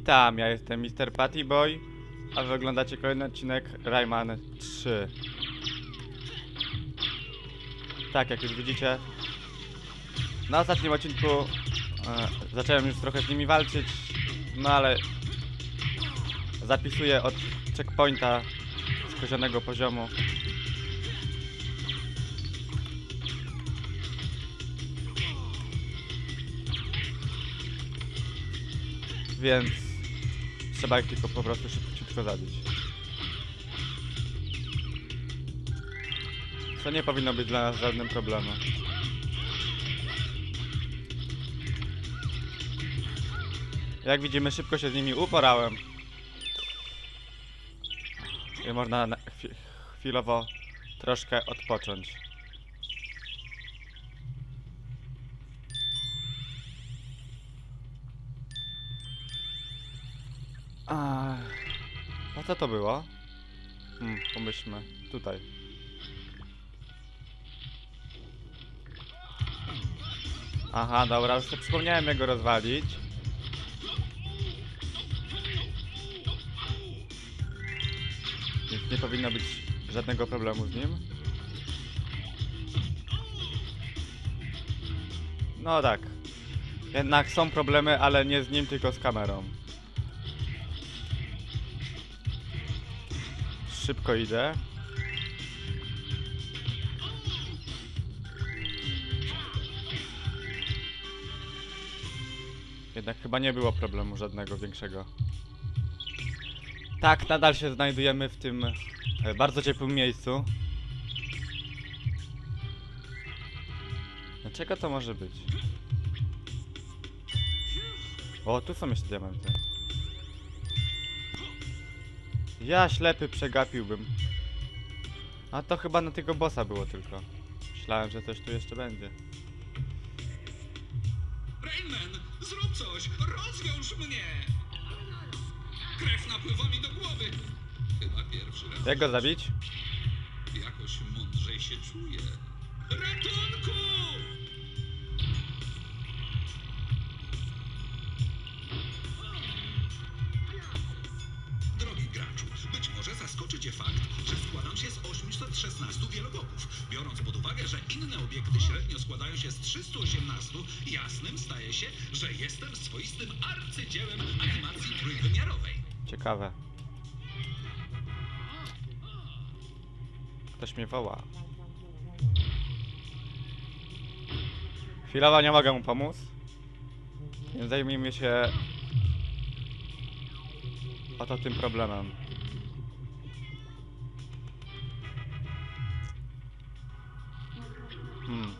Witam, ja jestem Mr. Patty Boy, a wy oglądacie kolejny odcinek Rayman 3. Tak, jak już widzicie, na ostatnim odcinku e, zacząłem już trochę z nimi walczyć, no ale zapisuję od checkpointa skozionego poziomu. Więc trzeba ich tylko po prostu szybciutko zabić. Co nie powinno być dla nas żadnym problemem. Jak widzimy, szybko się z nimi uporałem. I można na chwi- chwilowo troszkę odpocząć. A, a co to było? Hmm, pomyślmy. Tutaj. Aha, dobra, już przypomniałem jak go rozwalić. Więc nie powinno być żadnego problemu z nim. No tak. Jednak są problemy, ale nie z nim, tylko z kamerą. Szybko idę. Jednak chyba nie było problemu żadnego większego. Tak, nadal się znajdujemy w tym e, bardzo ciepłym miejscu. Dlaczego to może być? O, tu są jeszcze diamenty. Ja ślepy przegapiłbym. A to chyba na tego bossa było tylko. Myślałem, że coś tu jeszcze będzie. Rainman, zrób coś! Rozwiąż mnie! Krew napływa mi do głowy. Chyba pierwszy raz. Jak go zabić? Jakoś mądrzej się czuję. Ratunku! Biorąc pod uwagę, że inne obiekty średnio składają się z 318, jasnym staje się, że jestem swoistym arcydziełem animacji trójwymiarowej. Ciekawe. Ktoś mnie woła. Chwilowo nie mogę mu pomóc. Więc zajmijmy się oto tym problemem. Hmm.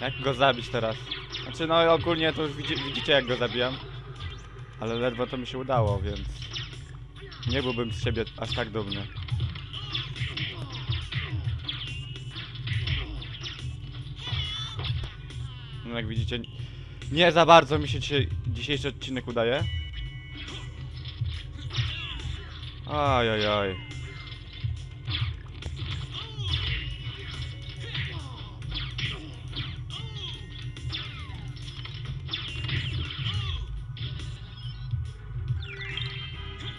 Jak go zabić teraz? Znaczy no ogólnie to już widzi, widzicie jak go zabijam. Ale ledwo to mi się udało, więc nie byłbym z siebie aż tak dumny. No jak widzicie, nie za bardzo mi się dzisiejszy odcinek udaje. Oj.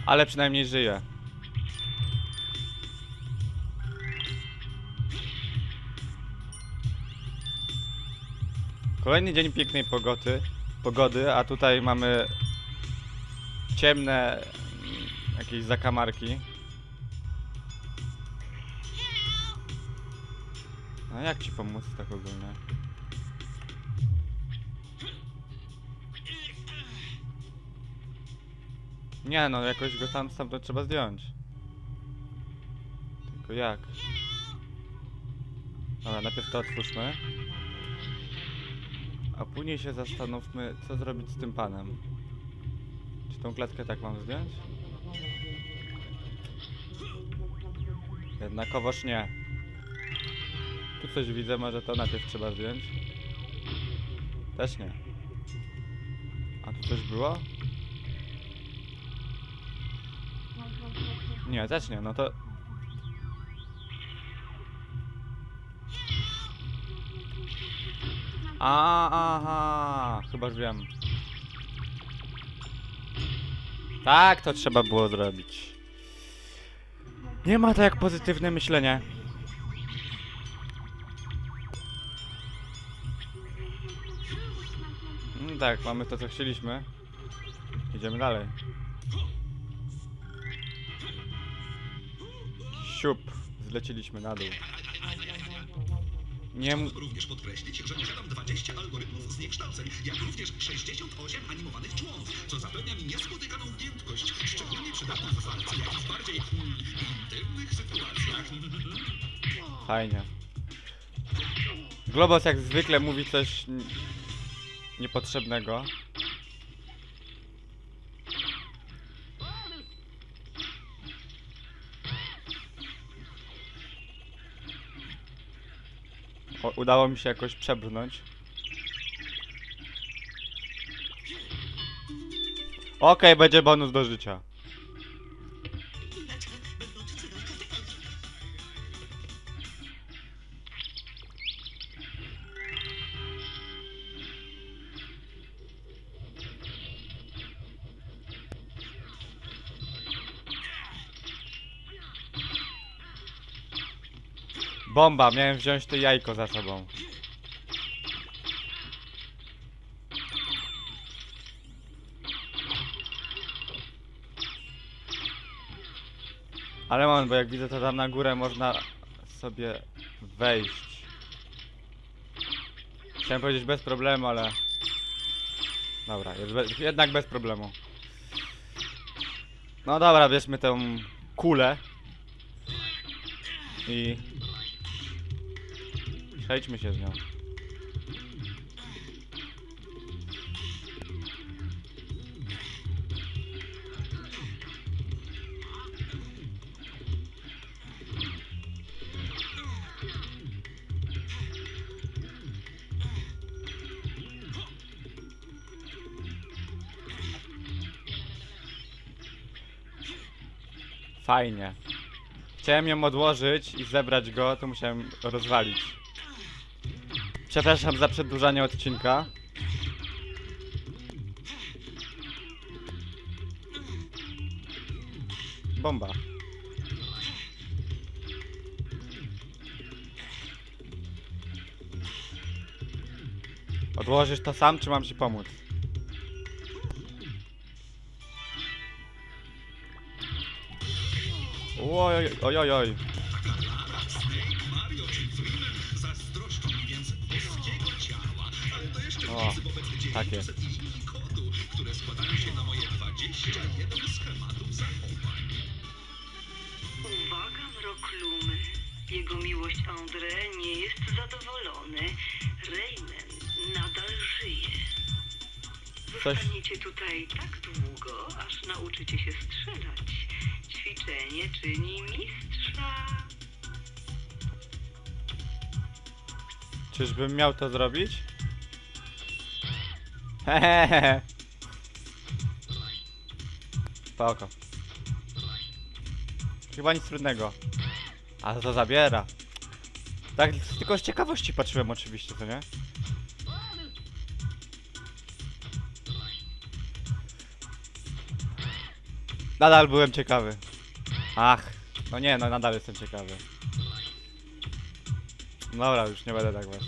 Ale przynajmniej żyje. Kolejny dzień pięknej pogody, pogody a tutaj mamy ciemne mm, jakieś zakamarki. No jak ci pomóc tak ogólnie? Nie no, jakoś go tam stamtąd trzeba zdjąć. Tylko jak? Dobra, najpierw to otwórzmy. A później się zastanówmy, co zrobić z tym panem. Czy tą klatkę tak mam zdjąć? Jednakowoż nie. Tu coś widzę, może to najpierw trzeba zdjąć. Też nie. A tu coś było? Nie, też nie, no to... A, aha, chyba już wiem. Tak, to trzeba było zrobić. Nie ma to jak pozytywne myślenie. Mm, tak, mamy to co chcieliśmy. Idziemy dalej. Siup, zleciliśmy na dół. Nie m- Również podkreślić, że posiadam 20 algorytmów zniekształceń, jak również 68 animowanych członów, co zapewnia mi niespotykaną giętkość, szczególnie przydatną w walce, jak i w bardziej mm, intymnych sytuacjach. Fajnie. Globos jak zwykle mówi coś n- niepotrzebnego. Udało mi się jakoś przebrnąć. Okej, będzie bonus do życia. Bomba, miałem wziąć to jajko za sobą. Ale moment, bo jak widzę to tam na górę można sobie wejść. Chciałem powiedzieć bez problemu, ale... Dobra, jednak bez problemu. No dobra, bierzmy tę kulę. I... Przejdźmy się z nią. Fajnie. Chciałem ją odłożyć i zebrać go, to musiałem rozwalić. Przepraszam za przedłużanie odcinka. Bomba. Odłożysz to sam, czy mam ci pomóc? Oj, oj, schematów zachowań. Uwaga, mroklumy. Jego miłość André nie jest zadowolony. Rayman nadal żyje. Coś- Zostaniecie tutaj tak długo, aż nauczycie się strzelać. Ćwiczenie czyni mistrza. Czyżbym miał to zrobić? Hehehe. Spoko. Chyba nic trudnego. Ale to zabiera. Tak, tylko z ciekawości patrzyłem oczywiście, to nie? Nadal byłem ciekawy. Ach, no nie, no nadal jestem ciekawy. Dobra, już nie będę tak was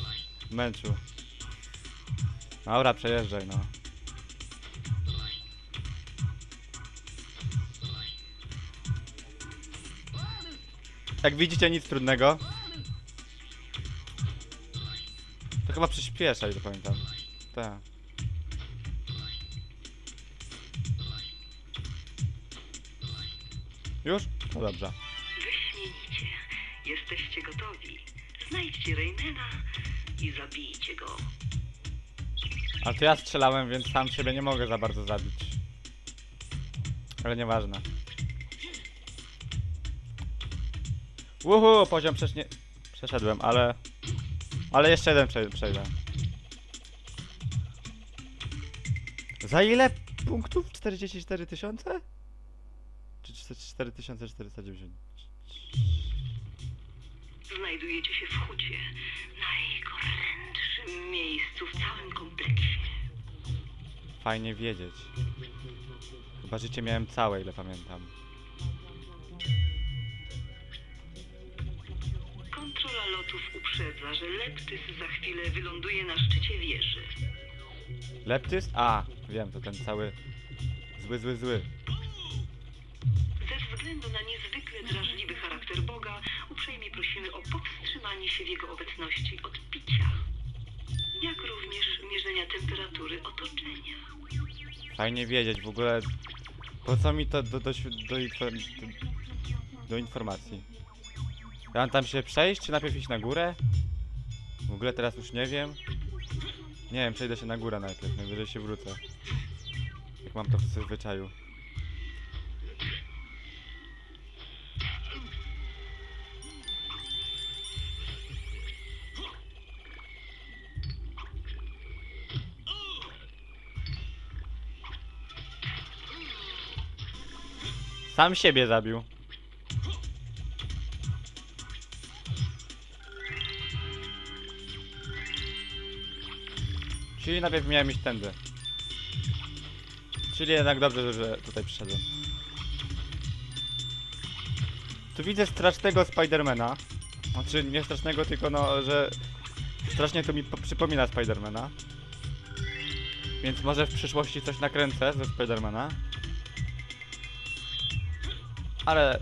męczył. Dobra, przejeżdżaj, no. Jak widzicie, nic trudnego. To chyba przyspieszaj, to pamiętam. Tak. Już? No dobrze. Wyśmienicie. Jesteście gotowi. Znajdźcie Raymana i zabijcie go. Ale to ja strzelałem, więc sam siebie nie mogę za bardzo zabić. Ale nieważne. Uhu, poziom przecież nie... Przeszedłem, ale... Ale jeszcze jeden prze przejdę. Za ile punktów? 44 tysiące? Czy 4490? Znajdujecie się w hucie, najgorętszym miejscu w całym kompleksie. Fajnie wiedzieć. Chyba życie miałem całe, ile pamiętam. Kontrola lotów uprzedza, że Leptys za chwilę wyląduje na szczycie wieży. Leptys? A, wiem, to ten cały zły, zły, zły. Ze względu na niezwykle drażliwy charakter Boga, uprzejmie prosimy o powstrzymanie się w jego obecności od jak również mierzenia temperatury otoczenia. Fajnie wiedzieć, w ogóle po co mi to do, do, do, do, do informacji? Ja mam tam się przejść, czy najpierw iść na górę? W ogóle teraz już nie wiem. Nie wiem, przejdę się na górę najpierw, najwyżej się wrócę. Jak mam to w zwyczaju. Sam siebie zabił. Czyli najpierw miałem iść tędy. Czyli jednak dobrze, że tutaj przyszedłem. Tu widzę strasznego Spidermana. Znaczy nie strasznego, tylko no, że strasznie to mi po- przypomina Spidermana. Więc może w przyszłości coś nakręcę ze Spidermana. Ale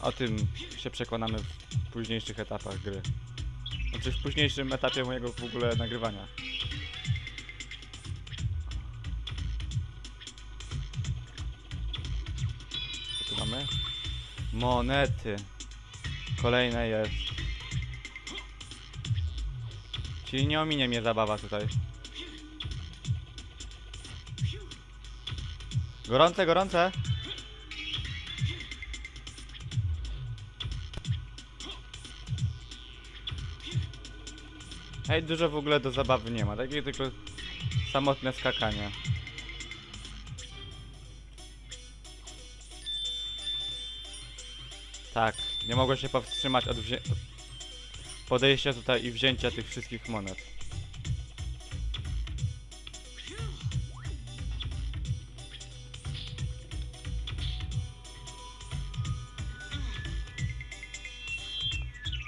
o tym się przekonamy w późniejszych etapach gry. Znaczy w późniejszym etapie mojego w ogóle nagrywania. Co tu mamy? Monety. Kolejne jest. Czyli nie ominie mnie zabawa tutaj. Gorące, gorące. Hej, dużo w ogóle do zabawy nie ma, takie tylko samotne skakanie. Tak, nie mogę się powstrzymać od podejścia tutaj i wzięcia tych wszystkich monet.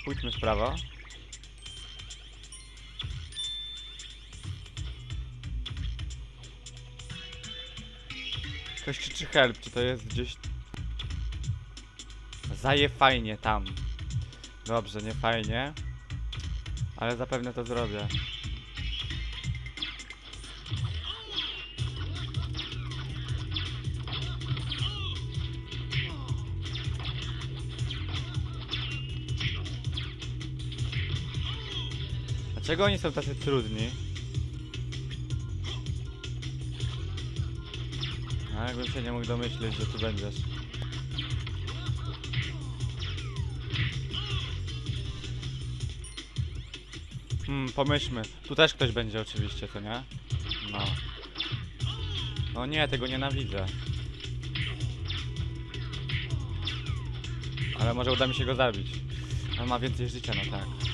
Pójdźmy w prawo. Ktoś krzyczy help, czy to jest gdzieś... Zaje fajnie tam. Dobrze, nie fajnie. Ale zapewne to zrobię. Dlaczego oni są tacy trudni? A jakbym się nie mógł domyśleć, że tu będziesz. Hmm, pomyślmy. Tu też ktoś będzie oczywiście, to nie? No. No nie, tego nienawidzę. Ale może uda mi się go zabić. On ma więcej życia, no tak.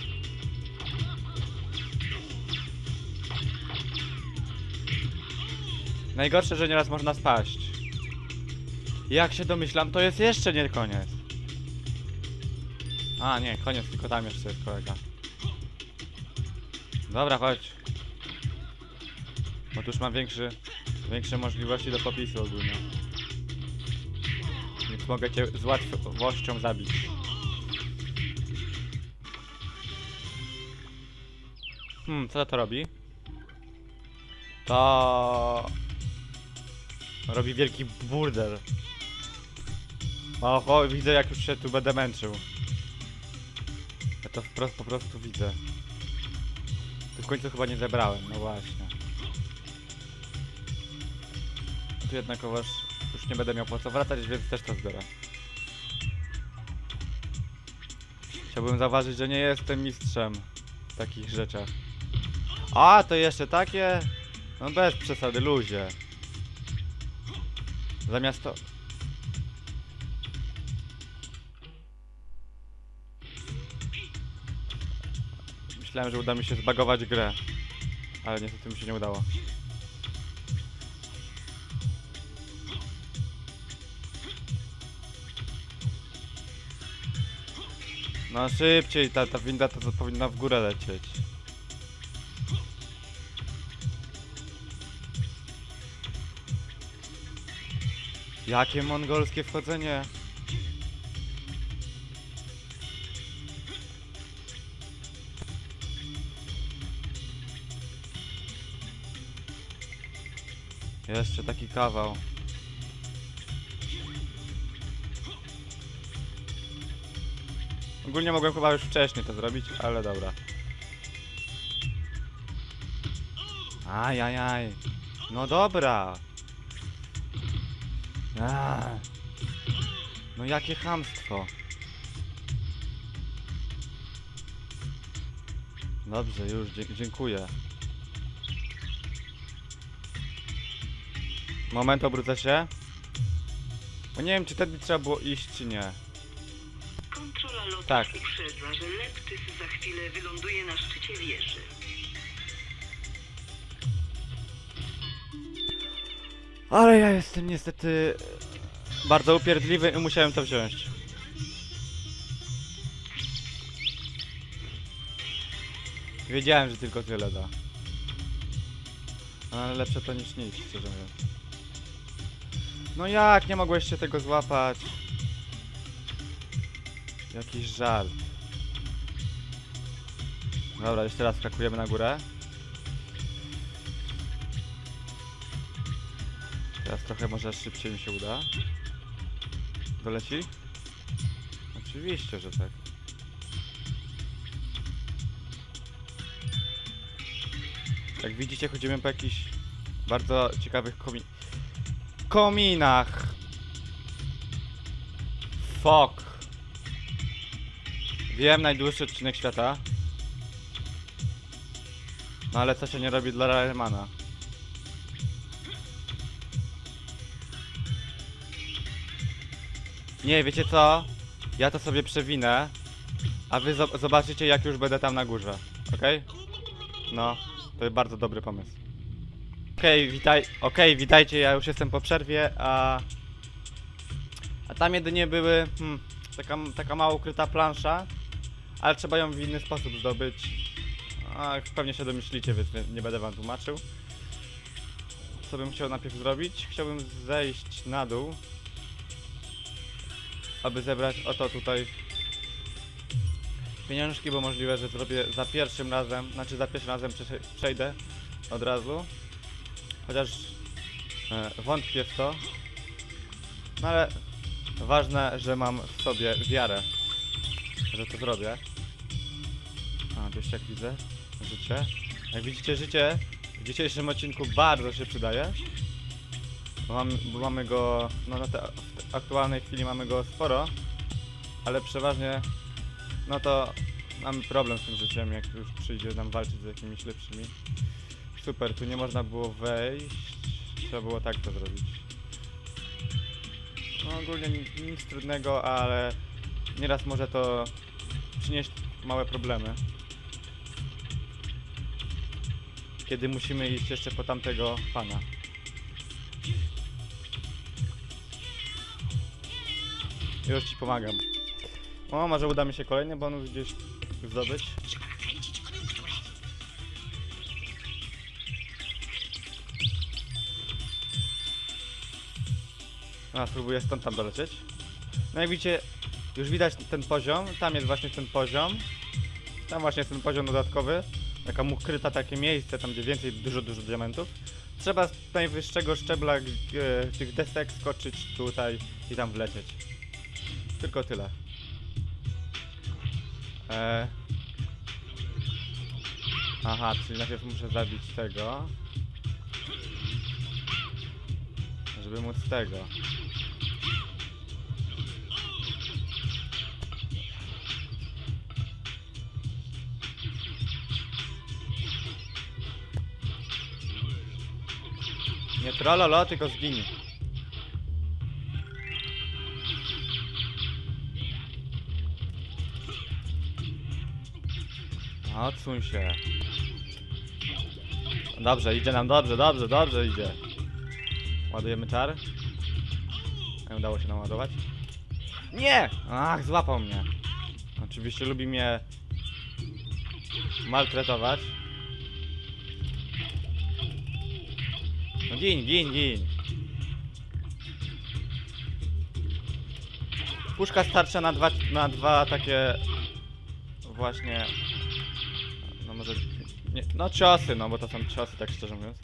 Najgorsze, że nieraz można spaść. Jak się domyślam, to jest jeszcze nie koniec. A, nie, koniec, tylko tam jeszcze jest kolega. Dobra, chodź. Bo tu już mam większy, większe możliwości do popisu ogólnie. Więc mogę cię z łatwością zabić. Hmm, co to robi? To... Robi wielki burdel. Oho, widzę jak już się tu będę męczył. Ja to wprost po prostu widzę. Tu w końcu chyba nie zebrałem, no właśnie. Tu jednakowoż już nie będę miał po co wracać, więc też to zbiorę. Chciałbym zauważyć, że nie jestem mistrzem w takich rzeczach. A, to jeszcze takie? No bez przesady, luzie. Zamiast to... Myślałem, że uda mi się zbagować grę. Ale niestety mi się nie udało. No szybciej, ta, ta winda to, powinna w górę lecieć. Jakie mongolskie wchodzenie? Jeszcze taki kawał. Ogólnie mogłem chyba już wcześniej to zrobić, ale dobra. Ajajaj. No dobra. No jakie chamstwo. Dobrze, już, dzie dziękuję. Moment, obrócę się. Bo nie wiem, czy wtedy trzeba było iść, czy nie. Kontrola lotu Tak. uprzedza, że Leptys za chwilę wyląduje na szczycie wieży. Ale ja jestem niestety bardzo upierdliwy i musiałem to wziąć. Wiedziałem, że tylko tyle da. Ale lepsze to niż nic, szczerze mówiąc. No jak, nie mogłeście tego złapać? Jakiś żal. Dobra, jeszcze raz skakujemy na górę. Teraz trochę może szybciej mi się uda. Doleci? Oczywiście, że tak. Jak widzicie, chodzimy po jakichś bardzo ciekawych komi... kominach. Fok. Wiem, najdłuższy odcinek świata. No ale co się nie robi dla Railmana? Nie, wiecie co? Ja to sobie przewinę, a wy zo- zobaczycie jak już będę tam na górze, okej? No, to jest bardzo dobry pomysł. Okej, witaj, okej, witajcie, ja już jestem po przerwie, a... A tam jedynie były, hmm, taka, taka mało ukryta plansza, ale trzeba ją w inny sposób zdobyć. A, pewnie się domyślicie, więc nie- nie będę wam tłumaczył. Co bym chciał najpierw zrobić? Chciałbym zejść na dół, aby zebrać oto tutaj pieniążki, bo możliwe, że zrobię za pierwszym razem, znaczy za pierwszym razem przejdę od razu. Chociaż e, wątpię w to. No ale ważne, że mam w sobie wiarę, że to zrobię. A, tu jak widzę, życie. Jak widzicie, życie w dzisiejszym odcinku bardzo się przydaje. Bo mamy, bo mamy go, no na te, w aktualnej chwili mamy go sporo, ale przeważnie, no to mamy problem z tym życiem, jak już przyjdzie nam walczyć z jakimiś lepszymi. Super, tu nie można było wejść, trzeba było tak to zrobić. No ogólnie ni- nic trudnego, ale nieraz może to przynieść małe problemy. Kiedy musimy iść jeszcze po tamtego pana. Już ci pomagam. O, może uda mi się kolejny bonus gdzieś zdobyć. A, spróbuję stąd tam dolecieć. No jak widzicie, już widać ten poziom, tam jest właśnie ten poziom. Tam właśnie jest ten poziom dodatkowy. Taka ukryta takie miejsce, tam gdzie więcej, dużo, dużo diamentów. Trzeba z najwyższego szczebla e, tych desek skoczyć tutaj i tam wlecieć. Tylko tyle. E... Aha, czyli najpierw muszę zabić tego. Żeby móc tego. Nie trololo, tylko zgiń. Odsuń się. Dobrze, idzie nam dobrze, dobrze, dobrze idzie. Ładujemy czar. Nie udało się nam ładować. Nie! Ach, złapał mnie. Oczywiście lubi mnie maltretować. No gin, gin, gin. Puszka starcza na dwa, na dwa takie właśnie może nie, no ciosy, no bo to są ciosy tak szczerze mówiąc.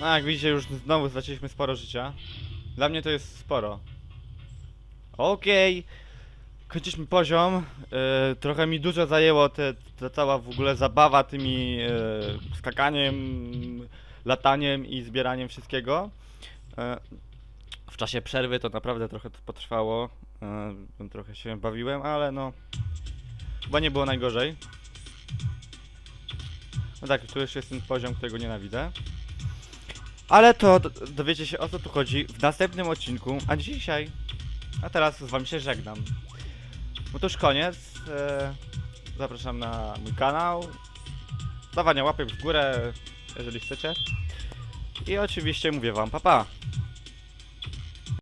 No jak widzicie już znowu straciliśmy sporo życia. Dla mnie to jest sporo. Okej. Kończyliśmy poziom. E, trochę mi dużo zajęło te, ta cała w ogóle zabawa tymi e, skakaniem, lataniem i zbieraniem wszystkiego. E, w czasie przerwy to naprawdę trochę to potrwało. E, trochę się bawiłem, ale no chyba nie było najgorzej. No tak, tu jeszcze jest ten poziom, którego nienawidzę. Ale to do- dowiecie się o co tu chodzi w następnym odcinku, a dzisiaj. A teraz z wami się żegnam. No to już koniec. E, zapraszam na mój kanał. Dawania łapek w górę, jeżeli chcecie. I oczywiście mówię wam papa. Pa.